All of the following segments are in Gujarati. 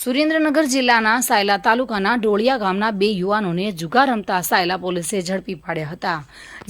સુરેન્દ્રનગર જિલ્લાના સાયલા તાલુકાના ડોળિયા ગામના બે યુવાનોને જુગાર રમતા સાયલા પોલીસે ઝડપી પાડ્યા હતા.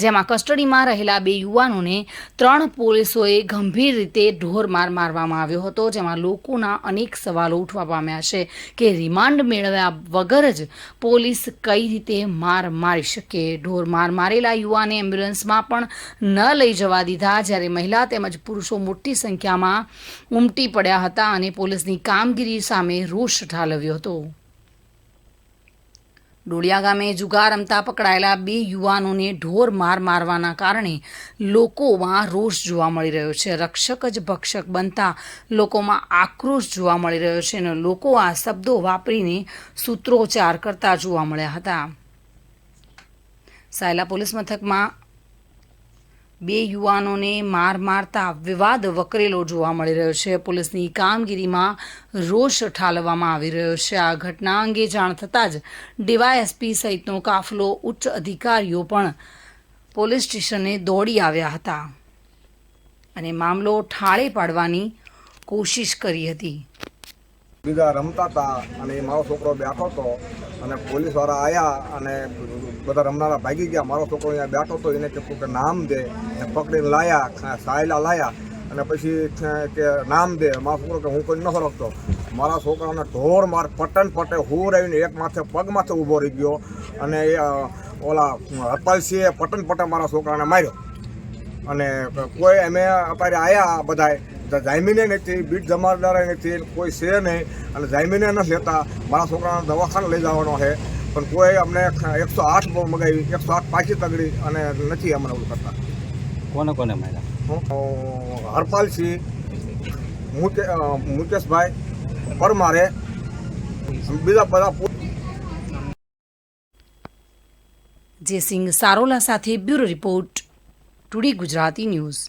જેમાં કસ્ટડીમાં રહેલા બે યુવાનોને ત્રણ પોલીસોએ ગંભીર રીતે ઢોરમાર મારવામાં આવ્યો હતો, જેમાં લોકોના અનેક સવાલો ઉઠવા પામ્યા છે કે રિમાન્ડ મેળવ્યા વગર જ પોલીસ કઈ રીતે માર મારી શકે? ઢોરમાર મારેલા યુવાને એમ્બ્યુલન્સમાં પણ ન લઈ જવા દીધા, જ્યારે મહિલા તેમજ પુરુષો મોટી સંખ્યામાં ઉમટી પડ્યા હતા અને પોલીસની કામગીરી સામે રોષ ઠાલવ્યો હતો. ડોળિયા ગામે જુગાર રમતા પકડાયેલા બે યુવાનોને ઢોર માર મારવાના કારણે લોકોમાં રોષ જોવા મળી રહ્યો છે. રક્ષક જ ભક્ષક બનતા લોકોમાં આક્રોશ જોવા મળી રહ્યો છે અને લોકો આ શબ્દો વાપરીને સૂત્રોચ્ચાર કરતા જોવા મળ્યા હતા. સાયલા પોલીસ મથકમાં બે યુવાનોને માર મારતા વિવાદ વકરેલો જોવા મળી રહ્યો છે. પોલીસની કામગીરીમાં રોષ ઠાલવવામાં આવી રહ્યો છે. આ ઘટના અંગે જાણ થતાં જ ડીવાયએસપી સહિતનો કાફલો ઉચ્ચ અધિકારીઓ પણ પોલીસ સ્ટેશને દોડી આવ્યા હતા અને મામલો ઠાળે પાડવાની કોશિશ કરી હતી. બીજા રમતા હતા અને મારો છોકરો બેઠો હતો. અને પોલીસવાળા આવ્યા અને બધા રમનારા ભાગી ગયા. મારો છોકરો અહીંયા બેઠો હતો, એને કીધું કે નામ દે. ને પકડીને લાયા સાયલા લાયા. અને પછી કે નામ દે. મારો છોકરો કે હું કોઈ ન ફરકતો મારા છોકરાને ઢોર માર પટન પટે હું રહીને એક માથે પગ માથે ઊભો રહી ગયો અને એ ઓલા હરપાલસિંહે પટન પટે મારા છોકરાને માર્યો. અને કોઈ અમે અત્યારે આવ્યા બધાય જામીને નથી બીટ જમાદારે નથી કોઈ છે નહીં. અને જામીને નથી લેતા મારા છોકરાને દવાખાને લઈ જવાનો છે. પણ કોઈ અમને એકસો આઠ મગાવી એકસો આઠ પાછી તગડી અને નથી અમને એવું કરતા. કોને કોને માર્યા? હું હરપાલસિંહ મુકેશભાઈ પરમારે બીજા બધા જયસિંહ સારોલા સાથે bureau report today Gujarati news.